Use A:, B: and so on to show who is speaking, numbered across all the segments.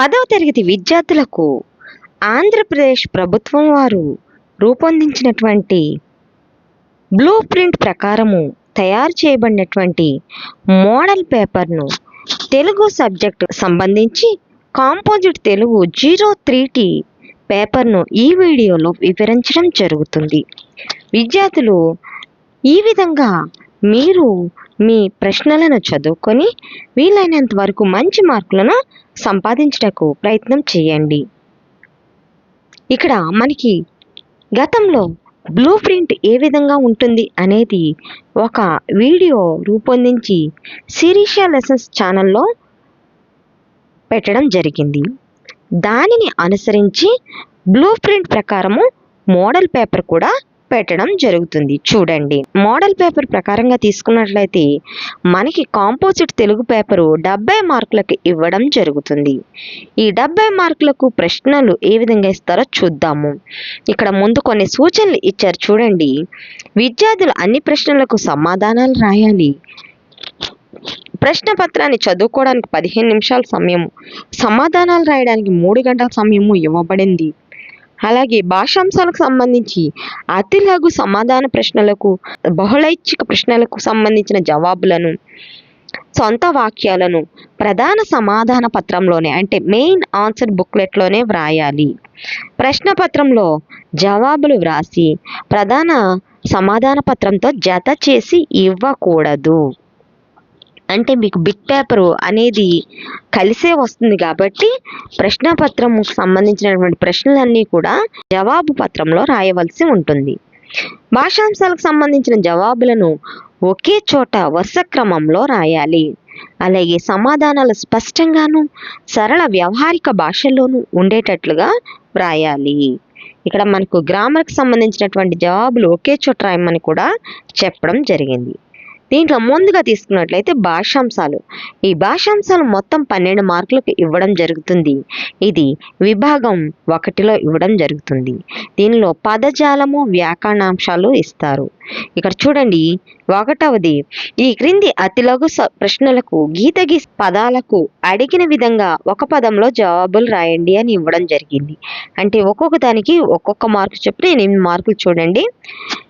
A: పదవ తరగతి విద్యార్థులకు ఆంధ్రప్రదేశ్ ప్రభుత్వం వారు రూపొందించినటువంటి బ్లూ ప్రింట్ ప్రకారము తయారు చేయబడినటువంటి మోడల్ పేపర్ను తెలుగు సబ్జెక్టు సంబంధించి composite Telugu zero three T పేపర్ను ఈ వీడియోలో వివరించడం జరుగుతుంది. విద్యార్థులు ఈ విధంగా మీరు మీ ప్రశ్నలను చదువుకొని వీలైనంత వరకు మంచి మార్కులను సంపాదించటకు ప్రయత్నం చేయండి. ఇక్కడ మనకి గతంలో బ్లూ ప్రింట్ ఏ విధంగా ఉంటుంది అనేది ఒక వీడియో రూపొందించి శిరీష లెసన్స్ ఛానల్లో పెట్టడం జరిగింది. దానిని అనుసరించి బ్లూ ప్రింట్ ప్రకారము మోడల్ పేపర్ కూడా పెట్టడం జరుగుతుంది. చూడండి. మోడల్ పేపర్ ప్రకారంగా తీసుకున్నట్లయితే మనకి కాంపోజిట్ తెలుగు పేపరు డెబ్బై మార్కులకు ఇవ్వడం జరుగుతుంది. ఈ డెబ్బై మార్కులకు ప్రశ్నలు ఏ విధంగా ఇస్తారో చూద్దాము. ఇక్కడ ముందు కొన్ని సూచనలు ఇచ్చారు చూడండి. విద్యార్థులు అన్ని ప్రశ్నలకు సమాధానాలు రాయాలి. ప్రశ్న పత్రాన్ని చదువుకోవడానికి పదిహేను నిమిషాల సమయం సమాధానాలు రాయడానికి మూడు గంటల సమయము ఇవ్వబడింది. అలాగే భాషాంశాలకు సంబంధించి అతి లఘు సమాధాన ప్రశ్నలకు బహుళైచ్ఛిక ప్రశ్నలకు సంబంధించిన జవాబులను సొంత వాక్యాలను ప్రధాన సమాధాన పత్రంలోనే అంటే మెయిన్ ఆన్సర్ బుక్లెట్లోనే వ్రాయాలి. ప్రశ్న పత్రంలో జవాబులు వ్రాసి ప్రధాన సమాధాన పత్రంతో జత చేసి ఇవ్వకూడదు. అంటే మీకు బిట్ పేపరు అనేది కలిసే వస్తుంది కాబట్టి ప్రశ్నపత్రంకు సంబంధించినటువంటి ప్రశ్నలన్నీ కూడా జవాబు పత్రంలో రాయవలసి ఉంటుంది. భాషాంశాలకు సంబంధించిన జవాబులను ఒకే చోట వరుస క్రమంలో రాయాలి. అలాగే సమాధానాలు స్పష్టంగాను సరళ వ్యవహారిక భాషల్లోనూ ఉండేటట్లుగా వ్రాయాలి. ఇక్కడ మనకు గ్రామర్కి సంబంధించినటువంటి జవాబులు ఒకే చోట రాయమని కూడా చెప్పడం జరిగింది. దీంట్లో ముందుగా తీసుకున్నట్లయితే భాషాంశాలు. ఈ భాషాంశాలు మొత్తం పన్నెండు మార్కులకు ఇవ్వడం జరుగుతుంది. ఇది విభాగం ఒకటిలో ఇవ్వడం జరుగుతుంది. దీనిలో పదజాలము వ్యాకరణాంశాలు ఇస్తారు. ఇక్కడ చూడండి ఒకటవది ఈ క్రింది అతిలఘు స- ప్రశ్నలకు గీత గీసి పదాలకు అడిగిన విధంగా ఒక పదంలో జవాబులు రాయండి అని ఇవ్వడం జరిగింది. అంటే ఒక్కొక్క దానికి ఒక్కొక్క మార్కు చొప్పున ఎనిమిది మార్కులు చూడండి.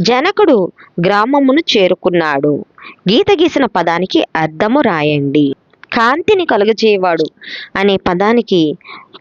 A: జనకుడు గ్రామమును చేరుకున్నాడు. గీత గీసిన పదానికి అర్థము రాయండి. కాంతిని కలుగజేయవాడు అనే పదానికి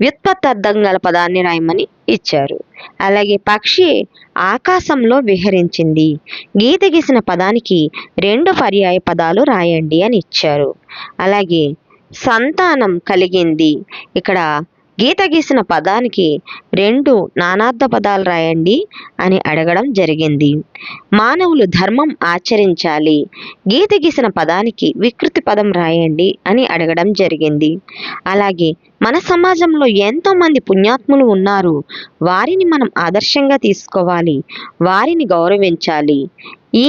A: వ్యుత్పత్తి అర్థం గల పదాన్ని రాయమని ఇచ్చారు. అలాగే పక్షి ఆకాశంలో విహరించింది. గీత గీసిన పదానికి రెండు పర్యాయ పదాలు రాయండి అని ఇచ్చారు. అలాగే సంతానం కలిగింది. ఇక్కడ గీత గీసిన పదానికి రెండు నానార్థ పదాలు రాయండి అని అడగడం జరిగింది. మానవులు ధర్మం ఆచరించాలి. గీత గీసిన పదానికి వికృతి పదం రాయండి అని అడగడం జరిగింది. అలాగే మన సమాజంలో ఎంతోమంది పుణ్యాత్ములు ఉన్నారు. వారిని మనం ఆదర్శంగా తీసుకోవాలి. వారిని గౌరవించాలి. ఈ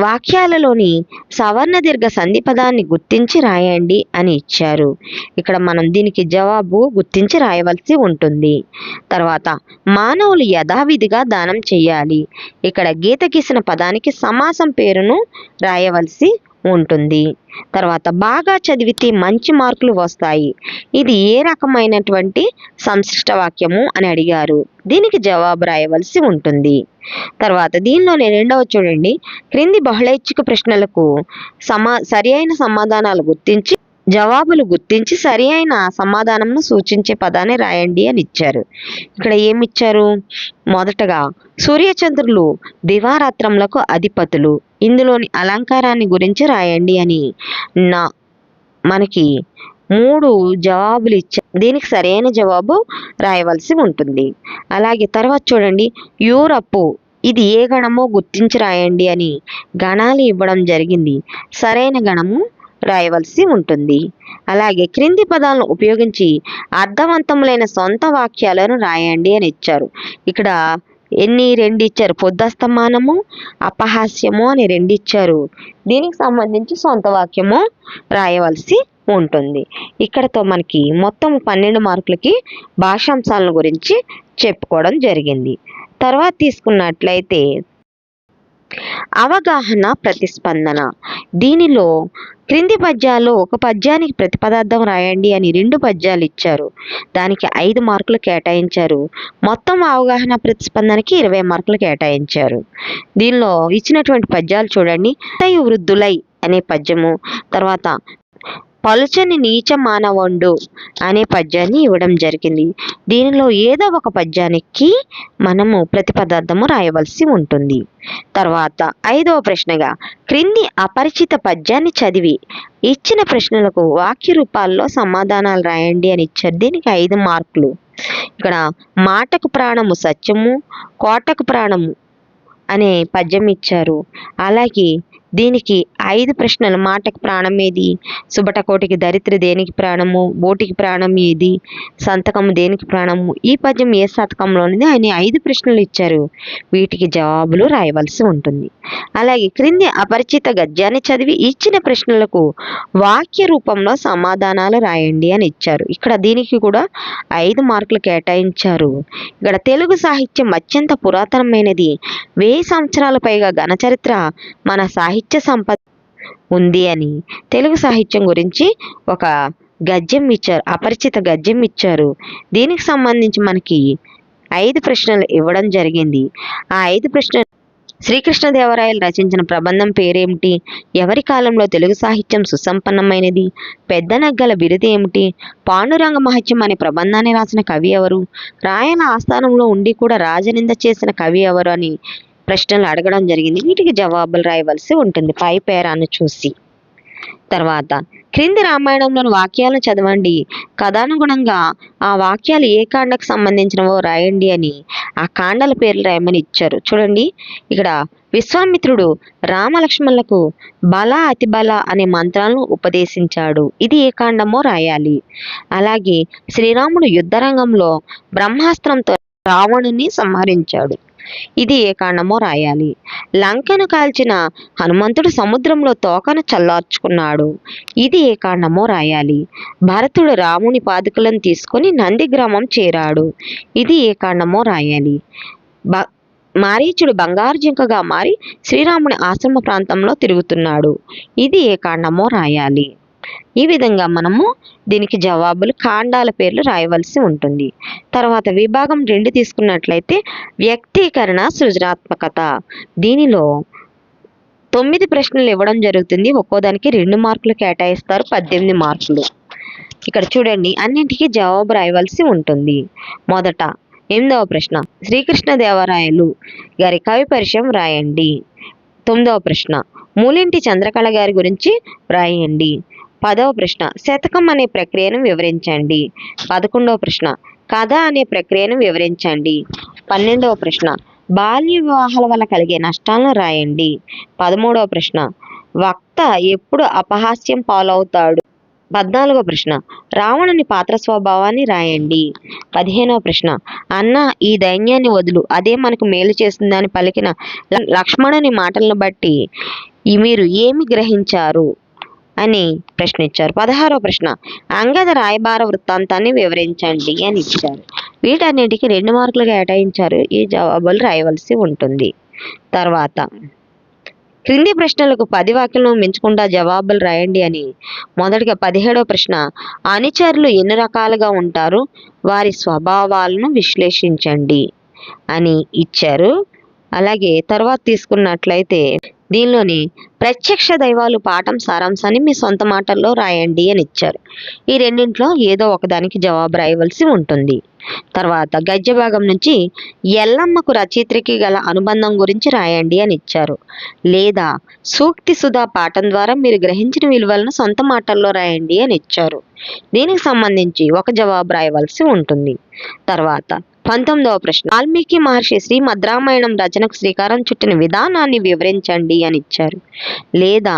A: వాక్యాలలోని సవర్ణ దీర్ఘ సంధి పదాన్ని గుర్తించి రాయండి అని ఇచ్చారు. ఇక్కడ మనం దీనికి జవాబు గుర్తించి రాయవలసి ఉంటుంది. తర్వాత మానవులు యథావిధిగా దానం చేయాలి. ఇక్కడ గీత గీసిన పదానికి సమాసం పేరును రాయవలసి ఉంటుంది. తర్వాత బాగా చదివితే మంచి మార్కులు వస్తాయి. ఇది ఏ రకమైనటువంటి సంశిష్ట వాక్యము అని అడిగారు. దీనికి జవాబు రాయవలసి ఉంటుంది. తర్వాత దీనిలోనే రెండవ చూడండి. క్రింది బహుళైచ్ఛిక ప్రశ్నలకు సమా సరి అయిన సమాధానాలు గుర్తించి జవాబులు గుర్తించి సరి అయిన సమాధానంను సూచించే పదాన్ని రాయండి అని ఇచ్చారు. ఇక్కడ ఏమి ఇచ్చారు మొదటగా సూర్యచంద్రులు దివారాత్రములకు అధిపతులు. ఇందులోని అలంకారాన్ని గురించి రాయండి అని నా మనకి మూడు జవాబులు ఇచ్చా దీనికి సరైన జవాబు రాయవలసి ఉంటుంది. అలాగే తర్వాత చూడండి యూరప్ ఇది ఏ గణమో గుర్తించి రాయండి అని గణాలు ఇవ్వడం జరిగింది. సరైన గణము రాయవలసి ఉంటుంది. అలాగే క్రింది పదాలను ఉపయోగించి అర్థవంతములైన సొంత వాక్యాలను రాయండి అని ఇచ్చారు. ఇక్కడ ఎన్ని రెండు ఇచ్చారు పొద్దస్తమానము అపహాస్యము అని రెండు ఇచ్చారు దీనికి సంబంధించి సొంత వాక్యము రాయవలసి ఉంటుంది. ఇక్కడతో మనకి మొత్తం పన్నెండు మార్కులకి భాషాంశాలను గురించి చెప్పుకోవడం జరిగింది. తర్వాత తీసుకున్నట్లయితే అవగాహన ప్రతిస్పందన. దీనిలో క్రింది పద్యాల్లో ఒక పద్యానికి ప్రతి పదార్థం రాయండి అని రెండు పద్యాలు ఇచ్చారు. దానికి ఐదు మార్కులు కేటాయించారు. మొత్తం అవగాహన ప్రతిస్పందనకి ఇరవై మార్కులు కేటాయించారు. దీనిలో ఇచ్చినటువంటి పద్యాలు చూడండి. వృద్ధులై అనే పద్యము తర్వాత పలుచని నీచ మానవుండు అనే పద్యాన్ని ఇవ్వడం జరిగింది. దీనిలో ఏదో ఒక పద్యానికి మనము ప్రతిపదార్థము రాయవలసి ఉంటుంది. తర్వాత ఐదవ ప్రశ్నగా క్రింది అపరిచిత పద్యాన్ని చదివి ఇచ్చిన ప్రశ్నలకు వాక్య రూపాల్లో సమాధానాలు రాయండి అని ఇచ్చారు. దీనికి ఐదు మార్కులు. ఇక్కడ మాటకు ప్రాణము సత్యము కోటకు ప్రాణము అనే పద్యం ఇచ్చారు. అలాగే దీనికి ఐదు ప్రశ్నలు. మాటకు ప్రాణం ఏది? సుబటకోటికి దరిద్ర దేనికి ప్రాణము? బోటికి ప్రాణం ఏది? సంతకము దేనికి ప్రాణము? ఈ పద్యం ఏ శతకంలోనిది అని ఐదు ప్రశ్నలు ఇచ్చారు. వీటికి జవాబులు రాయవలసి ఉంటుంది. అలాగే క్రింది అపరిచిత గద్యాన్ని చదివి ఇచ్చిన ప్రశ్నలకు వాక్య రూపంలో సమాధానాలు రాయండి అని ఇచ్చారు. ఇక్కడ దీనికి కూడా ఐదు మార్కులు కేటాయించారు. ఇక్కడ తెలుగు సాహిత్యం అత్యంత పురాతనమైనది. వెయ్యి సంవత్సరాల పైగా ఘనచరిత్ర మన సాహిత్య సంపద ఉంది అని. తెలుగు సాహిత్యం గురించి ఒక గద్యం ఇచ్చారు అపరిచిత గద్యం ఇచ్చారు. దీనికి సంబంధించి మనకి ఐదు ప్రశ్నలు ఇవ్వడం జరిగింది. ఆ ఐదు ప్రశ్నలు శ్రీకృష్ణదేవరాయలు రచించిన ప్రబంధం పేరేమిటి? ఎవరి కాలంలో తెలుగు సాహిత్యం సుసంపన్నమైనది? పెద్ద నగ్గల ఏమిటి? పాండురంగ మహత్యం అనే ప్రబంధాన్ని రాసిన కవి ఎవరు? రాయల ఆస్థానంలో ఉండి కూడా రాజనింద చేసిన కవి ఎవరు అని ప్రశ్నలు అడగడం జరిగింది. వీటికి జవాబులు రాయవలసి ఉంటుంది. పై పేరాన్ని చూసి. తర్వాత క్రింది రామాయణంలోని వాక్యాలను చదవండి. కథానుగుణంగా ఆ వాక్యాలు ఏ కాండకు సంబంధించినవో రాయండి అని ఆ కాండల పేర్లు రాయమని ఇచ్చారు. చూడండి. ఇక్కడ విశ్వామిత్రుడు రామలక్ష్మణులకు బల అతిబల అనే మంత్రాలను ఉపదేశించాడు. ఇది ఏ కాండమో రాయాలి. అలాగే శ్రీరాముడు యుద్ధరంగంలో బ్రహ్మాస్త్రంతో రావణుని సంహరించాడు. ఇది ఏ కాండమో రాయాలి. లంకను కాల్చిన హనుమంతుడు సముద్రంలో తోకను చల్లార్చుకున్నాడు. ఇది ఏ కాండమో రాయాలి. భరతుడు రాముని పాదుకలను తీసుకొని నంది గ్రామం చేరాడు. ఇది ఏ కాండమో రాయాలి. బ మారీచుడు బంగారు జింకగా మారి శ్రీరాముని ఆశ్రమ ప్రాంతంలో తిరుగుతున్నాడు. ఇది ఏ కాండమో రాయాలి. ఈ విధంగా మనము దీనికి జవాబులు కాండాల పేర్లు రాయవలసి ఉంటుంది. తర్వాత విభాగం రెండు తీసుకున్నట్లయితే వ్యక్తీకరణ సృజనాత్మకత. దీనిలో తొమ్మిది ప్రశ్నలు ఇవ్వడం జరుగుతుంది. ఒక్కోదానికి రెండు మార్కులు కేటాయిస్తారు. పద్దెనిమిది మార్కులు. ఇక్కడ చూడండి అన్నింటికీ జవాబు రాయవలసి ఉంటుంది. మొదట ఎనిమిదవ ప్రశ్న. శ్రీకృష్ణదేవరాయలు గారి కవి పరిచయం రాయండి. తొమ్మిదవ ప్రశ్న. మూలింటి చంద్రకళ గారి గురించి రాయండి. పదవ ప్రశ్న శతకం అనే ప్రక్రియను వివరించండి. పదకొండవ ప్రశ్న కథ అనే ప్రక్రియను వివరించండి. పన్నెండవ ప్రశ్న బాల్య వివాహాల వల్ల కలిగే నష్టాలను రాయండి. పదమూడవ ప్రశ్న వక్త ఎప్పుడు అపహాస్యం పాలవుతాడు? పద్నాలుగో ప్రశ్న రావణుని పాత్ర స్వభావాన్ని రాయండి. పదిహేనవ ప్రశ్న అన్న ఈ దైన్యాన్ని వదులు అదే మనకు మేలు చేస్తుందని పలికిన లక్ష్మణుని మాటలను బట్టి మీరు ఏమి గ్రహించారు? అని ప్రశ్నించారు. పదహారవ ప్రశ్న. అంగద రాయబార వృత్తాంతాన్ని వివరించండి అని ఇచ్చారు. వీటన్నిటికీ రెండు మార్కులు కేటాయించారు. ఈ జవాబులు రాయవలసి ఉంటుంది. తర్వాత క్రింది ప్రశ్నలకు పది వాక్యాలను మించకుండా జవాబులు రాయండి అని. మొదటిగా పదిహేడవ ప్రశ్న. అనుచరులు ఎన్ని రకాలుగా ఉంటారు? వారి స్వభావాలను విశ్లేషించండి అని ఇచ్చారు. అలాగే తర్వాత తీసుకున్నట్లయితే దీనిలోని ప్రత్యక్ష దైవాలు పాఠం సారాంశాన్ని మీ సొంత మాటల్లో రాయండి అని ఇచ్చారు. ఈ రెండింటిలో ఏదో ఒకదానికి జవాబు రాయవలసి ఉంటుంది. తర్వాత గద్య భాగం నుంచి ఎల్లమ్మకు రచయిత్రికి గల అనుబంధం గురించి రాయండి అని ఇచ్చారు. లేదా సూక్తి సుధా పాఠం ద్వారా మీరు గ్రహించిన విలువలను సొంత మాటల్లో రాయండి అని ఇచ్చారు. దీనికి సంబంధించి ఒక జవాబు రాయవలసి ఉంటుంది. తర్వాత పంతొమ్మిదవ ప్రశ్న. వాల్మీకి మహర్షి శ్రీ మద్రామాయణం రచనకు శ్రీకారం చుట్టిన విధానాన్ని వివరించండి అని ఇచ్చారు. లేదా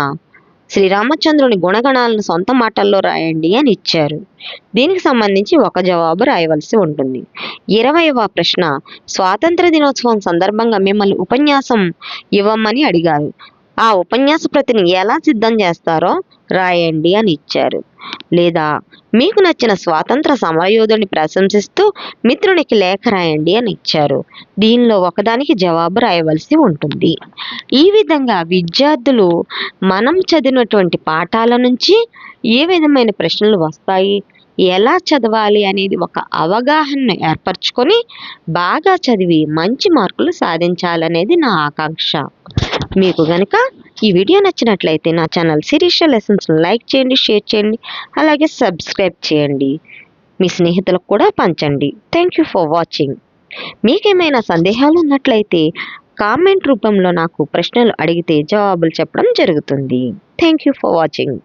A: శ్రీరామచంద్రుని గుణగణాలను సొంత మాటల్లో రాయండి అని ఇచ్చారు. దీనికి సంబంధించి ఒక జవాబు రాయవలసి ఉంటుంది. ఇరవైవ ప్రశ్న. స్వాతంత్ర దినోత్సవం సందర్భంగా మిమ్మల్ని ఉపన్యాసం ఇవ్వమని అడిగారు. ఆ ఉపన్యాస ప్రతిని ఎలా సిద్ధం చేస్తారో రాయండి అని ఇచ్చారు. లేదా మీకు నచ్చిన స్వాతంత్ర సమరయోధుని ప్రశంసిస్తూ మిత్రునికి లేఖ రాయండి అని ఇచ్చారు. దీనిలో ఒకదానికి జవాబు రాయవలసి ఉంటుంది. ఈ విధంగా విద్యార్థులు మనం చదివినటువంటి పాఠాల నుంచి ఏ విధమైన ప్రశ్నలు వస్తాయి ఎలా చదవాలి అనేది ఒక అవగాహనను ఏర్పరచుకొని బాగా చదివి మంచి మార్కులు సాధించాలనేది నా ఆకాంక్ష. మీకు కనుక ఈ వీడియో నచ్చినట్లయితే నా ఛానల్ శిరీష లెసన్స్ను లైక్ చేయండి షేర్ చేయండి అలాగే సబ్స్క్రైబ్ చేయండి. మీ స్నేహితులకు కూడా పంచండి. థ్యాంక్ యూ ఫర్ వాచింగ్ మీకేమైనా సందేహాలు ఉన్నట్లయితే కామెంట్ రూపంలో నాకు ప్రశ్నలు అడిగితే జవాబులు చెప్పడం జరుగుతుంది. Thank you for watching